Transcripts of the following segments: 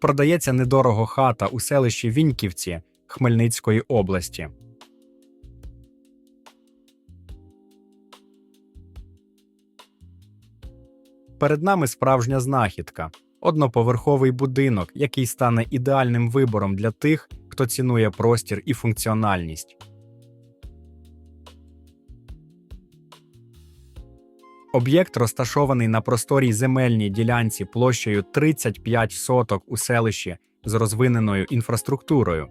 Продається недорого хата у селищі Віньківці Хмельницької області. Перед нами справжня знахідка одноповерховий будинок, який стане ідеальним вибором для тих, хто цінує простір і функціональність. Об'єкт розташований на просторій земельній ділянці площею 35 соток у селищі з розвиненою інфраструктурою.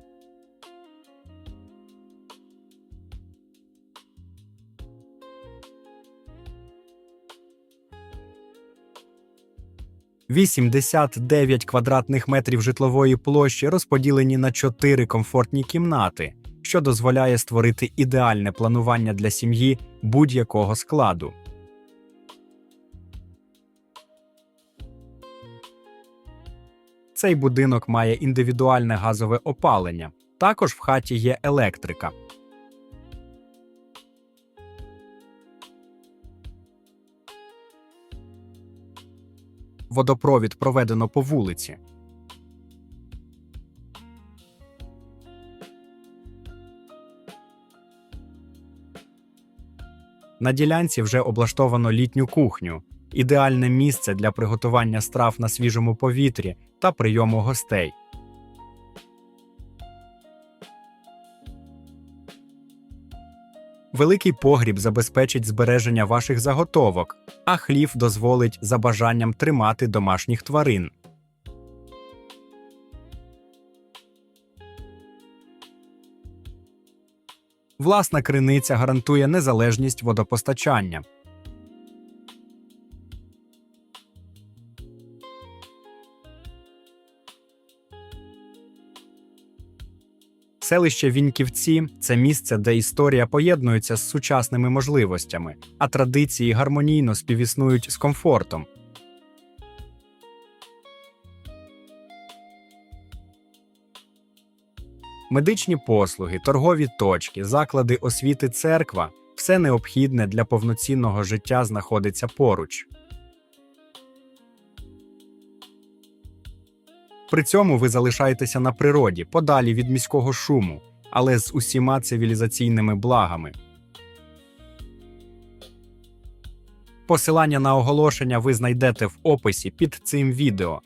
Вісімдесят дев'ять квадратних метрів житлової площі розподілені на чотири комфортні кімнати, що дозволяє створити ідеальне планування для сім'ї будь-якого складу. Цей будинок має індивідуальне газове опалення. Також в хаті є електрика. Водопровід проведено по вулиці. На ділянці вже облаштовано літню кухню, ідеальне місце для приготування страв на свіжому повітрі та прийому гостей. Великий погріб забезпечить збереження ваших заготовок, а хлів дозволить за бажанням тримати домашніх тварин. Власна криниця гарантує незалежність водопостачання. Селище Віньківці це місце, де історія поєднується з сучасними можливостями, а традиції гармонійно співіснують з комфортом. Медичні послуги, торгові точки, заклади освіти, церква все необхідне для повноцінного життя знаходиться поруч. При цьому ви залишаєтеся на природі, подалі від міського шуму, але з усіма цивілізаційними благами. Посилання на оголошення ви знайдете в описі під цим відео.